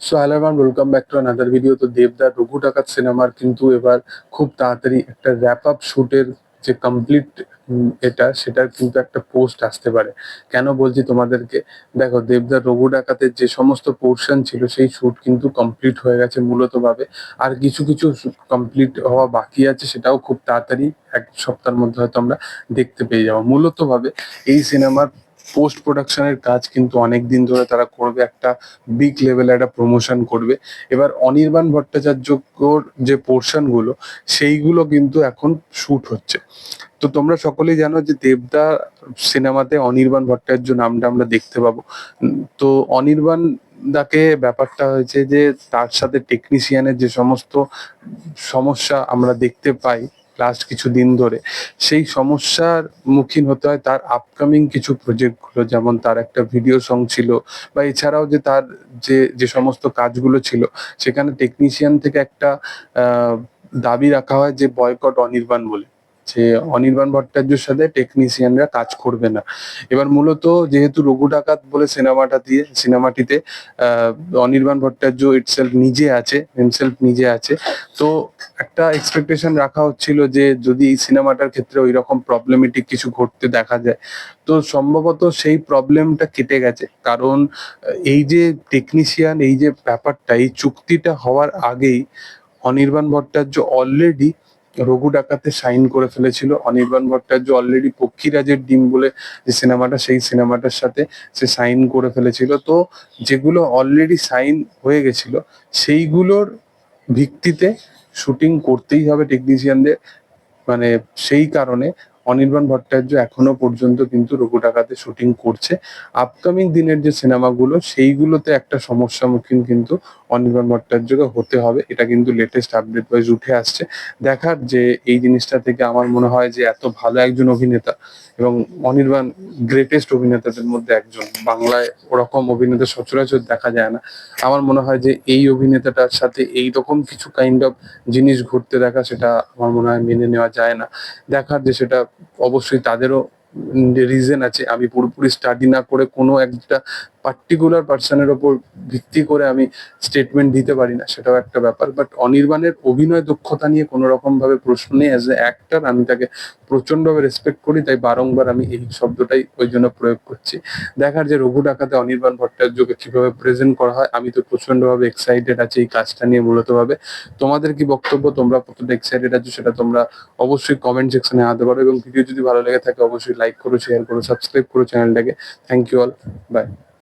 So hello everyone welcome back to another video তো দেবদার রঘু ডাকাত সিনেমার কিন্তু এবার খুব তাড়াতাড়ি একটা র্যাপ আপ শুটের যে কমপ্লিট এটা, সেটার কিন্তু একটা পোস্ট আসতে পারে। কেন বলছি তোমাদেরকে? দেখো দেবদার রঘু ডাকাতের যে সমস্ত পোর্শন ছিল, সেই শুট কিন্তু কমপ্লিট হয়ে গেছে মূলত ভাবে আর কিছু কিছু কমপ্লিট হওয়া বাকি আছে, সেটাও খুব তাড়াতাড়ি এক সপ্তাহের মধ্যে হয়তো আমরা দেখতে পেয়ে যাব। মূলত ভাবে এই সিনেমার পোস্ট প্রোডাকশনের কাজ কিন্তু অনেক দিন ধরে তারা করবে, একটা বিগ লেভেলে একটা প্রমোশন করবে। এবার অনির্বাণ ভট্টাচার্যর যে পোর্শনগুলো সেইগুলো কিন্তু এখন শুট হচ্ছে। তো তোমরা সকলেই জানো যে দেবদা সিনেমাতে অনির্বাণ ভট্টাচার্য নামটা আমরা দেখতে পাবো। তো অনির্বাণ দাকে ব্যাপারটা হয়েছে যে, তার সাথে টেকনিশিয়ানের যে সমস্ত সমস্যা আমরা দেখতে পাই লাস্ট কিছু দিন ধরে। সেই সমস্যার মুখীন হতে হয় তার আপকামিং কিছু প্রজেক্টগুলো যেমন তার একটা ভিডিও সং ছিল বা এছাড়াও যে তার যে যে সমস্ত কাজগুলো ছিল, সেখানে টেকনিশিয়ান থেকে একটা দাবি রাখা হয় যে বয়কট অনির্বাণ বলে। যে অনির্বাণ ভট্টাচার্যের সাথে টেকনিশিয়ানরা কাজ করবে না। এবার মূলত যেহেতু রঘু ডাকাত বলে সিনেমাটা দিয়ে, সিনেমাটিতে অনির্বাণ ভট্টাচার্য ইটসেলফ নিজে আছে হিমসেলফ নিজে আছে, তো একটা এক্সপেকটেশন রাখা হচ্ছিল যে যদি এই সিনেমাটার ক্ষেত্রে ওই রকম প্রবলেমেটিক কিছু ঘটতে দেখা যায়, তো সম্ভবত সেই প্রবলেমটা কেটে গেছে। কারণ এই যে টেকনিশিয়ান এই যে ব্যাপারটা, এই চুক্তিটা হওয়ার আগেই অনির্বাণ ভট্টাচার্য অলরেডি রঘু ডাকাতে সাইন করে ফেলেছিল। অনির্বাণ ভট্টাচার্য অলরেডি পক্ষীরাজের ডিম বলে যে সিনেমাটা, সেই সিনেমাটার সাথে সে সাইন করে ফেলেছিল। তো যেগুলো অলরেডি সাইন হয়ে গেছিল, সেইগুলোর ভিত্তিতে শুটিং করতেই হবে টেকনিশিয়ানদের মানে সেই কারণে অনির্বাণ ভট্টাচার্য এখনও পর্যন্ত কিন্তু রঘু ডাকাতে শুটিং করছে। আপকামিং দিনের যে সিনেমাগুলো, সেইগুলোতে একটা সমস্যার মুখীন কিন্তু অনির্বাণ ভট্টাচার্যকে হতে হবে। এটা কিন্তু লেটেস্ট আপডেট ওয়াইজ উঠে আসছে। দেখার যে এই জিনিসটা থেকে আমার মনে হয় যে এত ভালো একজন অভিনেতা এবং অনির্বাণ গ্রেটেস্ট অভিনেতাদের মধ্যে একজন। বাংলায় ওরকম অভিনেতা সচরাচর দেখা যায় না। আমার মনে হয় যে এই অভিনেতাটার সাথে এই রকম কিছু কাইন্ড অফ জিনিস ঘটতে দেখা, সেটা আমার মনে হয় মেনে নেওয়া যায় না। দেখার যে সেটা অবশ্যই তাদেরও রিজন আছে আমি পুরোপুরি স্টাডি না করে কোনো একটা পার্টিকুলার পার্সনের ওপর ভিত্তি করে আমি স্টেটমেন্ট দিতে পারি না, সেটাও একটা ব্যাপার। বাট অনির্বাণের অভিনয় দক্ষতা নিয়ে কোনো রকম ভাবে প্রশ্ন নেই অ্যাজ এ অ্যাক্টার আমি তাকে প্রচণ্ড ভাবে রেসপেক্ট করি, তাই বারংবার আমি এই শব্দটাই ওই জন্য প্রয়োগ করছি। দেখার যে রঘু ডাকাতে অনির্বাণ ভট্টাচার্যকে কীভাবে প্রেজেন্ট করা হয়, আমি তো প্রচণ্ড ভাবে এক্সাইটেড আছি এই কাজটা নিয়ে মূলত ভাবে তোমাদের কি বক্তব্য? তোমরা কতটা এক্সাইটেড আছো সেটা তোমরা অবশ্যই কমেন্ট সেকশনে আনতে পারো। এবং ভিডিও যদি ভালো লেগে থাকে, অবশ্যই লাইক করো শেয়ার করো সাবস্ক্রাইব করো চ্যানেলটাকে থ্যাংক ইউ অল বাই